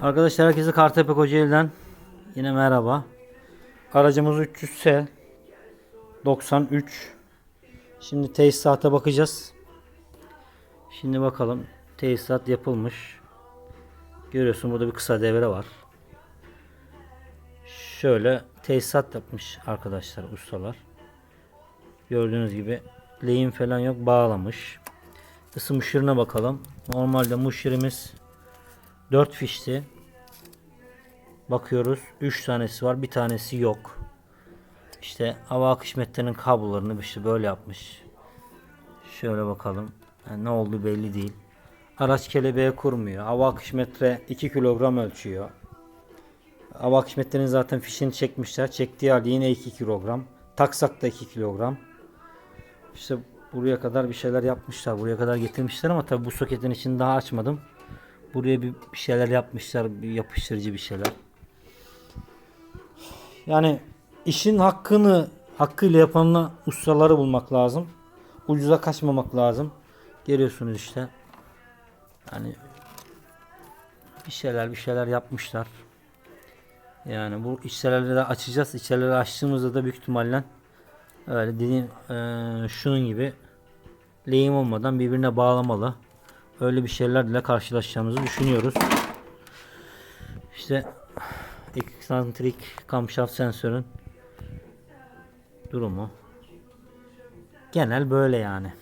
Arkadaşlar herkese Kartepe Kocaeli'den yine merhaba. Aracımız 300S 93. Şimdi tesisata bakacağız. Şimdi bakalım tesisat yapılmış. Görüyorsun burada bir kısa devre var. Şöyle tesisat yapmış arkadaşlar ustalar. Gördüğünüz gibi lehim falan yok bağlamış. Isı muşirine bakalım. Normalde muşirimiz 4 fişti. Bakıyoruz 3 tanesi var bir tanesi yok. İşte hava akış metrenin kablolarını işte böyle yapmış. Şöyle bakalım. Yani ne oldu belli değil. Araç kelebeğe kurmuyor. Hava akış metre 2 kilogram ölçüyor. Hava akış metrenin zaten fişini çekmişler. Çektiği halde yine 2 kilogram. Taksak da 2 kilogram. İşte buraya kadar bir şeyler yapmışlar. Buraya kadar getirmişler ama tabi bu soketin içini daha açmadım. Buraya bir şeyler yapmışlar. Bir yapıştırıcı bir şeyler. Yani işin hakkını hakkıyla yapanla ustaları bulmak lazım. Ucuza kaçmamak lazım. Görüyorsunuz işte. Yani bir şeyler bir şeyler yapmışlar. Yani bu içlerleri de açacağız. İçerileri açtığımızda da büyük ihtimalle öyle dediğim eee, şunun gibi lehim olmadan birbirine bağlamalı. Öyle bir şeylerle karşılaşacağımızı düşünüyoruz. İşte eksantrik kamşaft sensörün durumu genel böyle yani.